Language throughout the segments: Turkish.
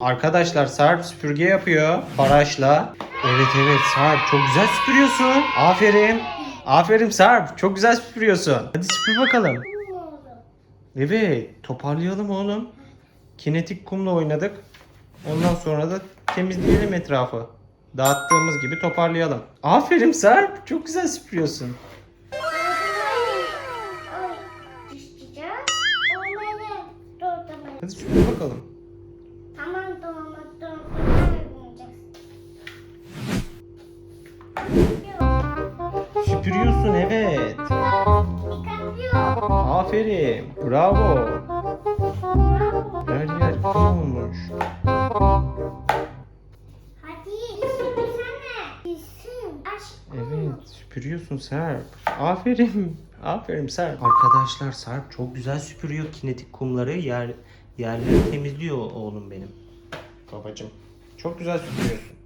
Arkadaşlar Sarp süpürge yapıyor Faraş'la. Evet evet Sarp çok güzel süpürüyorsun. Aferin. Aferin Sarp çok güzel süpürüyorsun. Hadi süpür bakalım. Evet toparlayalım oğlum. Kinetik kumla oynadık. Ondan sonra da temizleyelim etrafı. Dağıttığımız gibi toparlayalım. Aferin Sarp çok güzel süpürüyorsun. Hadi süpür bakalım. Süpürüyorsun evet. Aferin. Bravo. Her yer kum olmuş. Evet süpürüyorsun Serp. Aferin. Aferin Serp. Arkadaşlar Serp çok güzel süpürüyor kinetik kumları. Yer, yerleri temizliyor oğlum benim. Babacım. Çok güzel süpürüyorsun.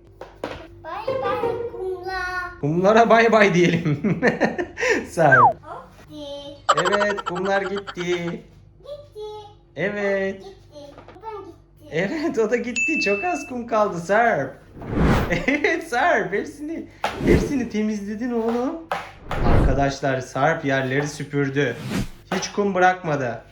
Kumlara bay bay diyelim. Hop. Gitti. Evet kumlar gitti. Gitti. Evet. Gitti. Buradan gitti. Evet o da gitti. Çok az kum kaldı Serp. Evet Serp hepsini hepsini temizledin oğlum. Arkadaşlar Sarp yerleri süpürdü. Hiç kum bırakmadı.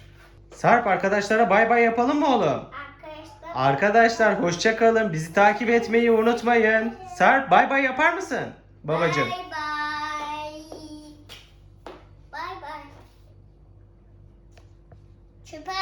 Sarp arkadaşlara bay bay yapalım mı oğlum? Arkadaşlar. Arkadaşlar hoşça kalın. Bizi takip etmeyi unutmayın. Sarp bay bay yapar mısın? Babacığım. Bye bye. Bye bye. Çöpe